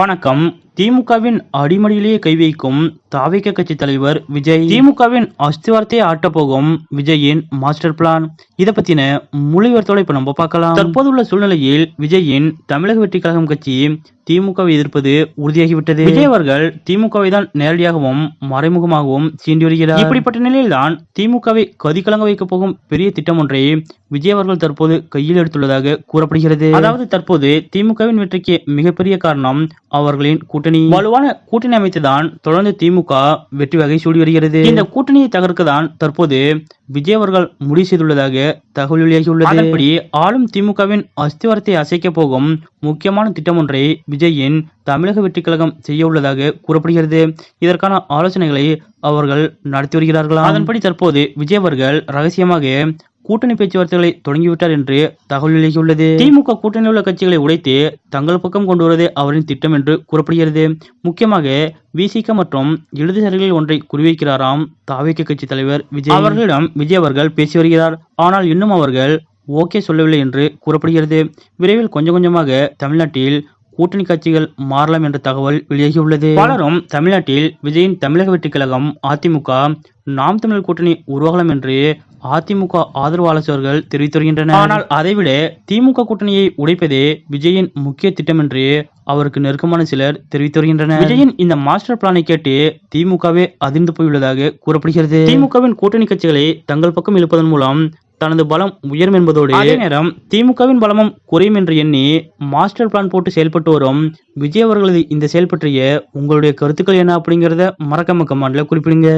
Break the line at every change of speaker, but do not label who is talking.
வணக்கம். திமுகவின் அடிமடியிலேயே கை வைக்கும் தாவிக கட்சி தலைவர் விஜய். திமுகவின் அஸ்திவாரத்தையே ஆட்டப்போகும் விஜயின் மாஸ்டர் பிளான். இதை பத்தின மொழிவர்த்தோட இப்ப நம்ம பார்க்கலாம். தற்போதுள்ள சூழ்நிலையில் விஜயின் தமிழக வெற்றி கழகம் கட்சி திமுகவை எதிர்ப்பது உறுதியாகிவிட்டது. விஜய் அவர்கள் திமுகவை தான் நேரடியாகவும் மறைமுகமாகவும் சீண்டி வருகிறார். இப்படிப்பட்ட நிலையில்தான் திமுகவை கதிகலங்க வைக்க போகும் பெரிய திட்டம் ஒன்றை விஜய் அவர்கள் தற்போது கையில் எடுத்துள்ளதாக கூறப்படுகிறது. அதாவது தற்போது திமுகவின் வெற்றிக்கு மிகப்பெரிய காரணம் அவர்களின் கூட்டணி. வலுவான கூட்டணி அமைத்துதான் தொடர்ந்து திமுக வெற்றி வகை சூடி வருகிறது. இந்த கூட்டணியை தகர்க்க தான் தற்போது விஜய் அவர்கள் முடிவு செய்துள்ளதாக தகவல் வெளியாகியுள்ளது. அதன்படி ஆளும் திமுகவின் அஸ்திவாரத்தை அசைக்க போகும் முக்கியமான திட்டம் ஒன்றை விஜயின் தமிழக வெற்றி கழகம் செய்ய உள்ளதாக கூறப்படுகிறது. இதற்கான ஆலோசனைகளை அவர்கள் நடத்தி வருகிறார்களாம். அதன்படி தற்போது விஜய் அவர்கள் ரகசியமாக கூட்டணி பேச்சுவார்த்தைகளை தொடங்கிவிட்டார் என்று தகவல் வெளியாகியுள்ளது. திமுக கூட்டணி உள்ள கட்சிகளை உடைத்து தங்கள் பக்கம் கொண்டு வருவதே அவரின் திட்டம் என்று கூறப்படுகிறது. முக்கியமாக விசிக மற்றும் இடதுசாரிகளில் ஒன்றை குறிவைக்கிறாராம் தாவிக கட்சி தலைவர் விஜய். அவர்களிடம் விஜய் அவர்கள் பேசி வருகிறார். ஆனால் இன்னும் அவர்கள் ஓகே சொல்லவில்லை என்று கூறப்படுகிறது. விரைவில் கொஞ்சம் கொஞ்சமாக தமிழ்நாட்டில் கூட்டணி கட்சிகள் மாறலாம் என்ற தகவல் வெளியாகியுள்ளது. பலரும் தமிழ்நாட்டில் விஜயின் தமிழக வெற்றி கழகம் அதிமுக நாம் தமிழர் கூட்டணி உருவாகலாம் என்று அதிமுக ஆதரவு ஆலோசகர்கள் தெரிவித்து வருகின்றனர் ஆனால் அதைவிட திமுக கூட்டணியை உடைப்பதே விஜயின் முக்கிய திட்டம் என்று அவருக்கு நெருக்கமான சிலர் தெரிவித்து வருகின்றனர் விஜயின் இந்த மாஸ்டர் பிளானை கேட்டு திமுகவே அதிர்ந்து போயுள்ளதாக கூறப்படுகிறது. திமுகவின் கூட்டணி கட்சிகளை தங்கள் பக்கம் இழுப்பதன் மூலம் தனது பலம் உயரும் என்பதோடு அதே நேரம் திமுகவின் பலமும் குறையும் என்று எண்ணி மாஸ்டர் பிளான் போட்டு செயல்பட்டு வரும் விஜய் அவர்களது இந்த செயல் பற்றிய உங்களுடைய கருத்துக்கள் என்ன அப்படிங்கறத மறக்காம கமெண்ட்ல குறிப்பிடுங்க.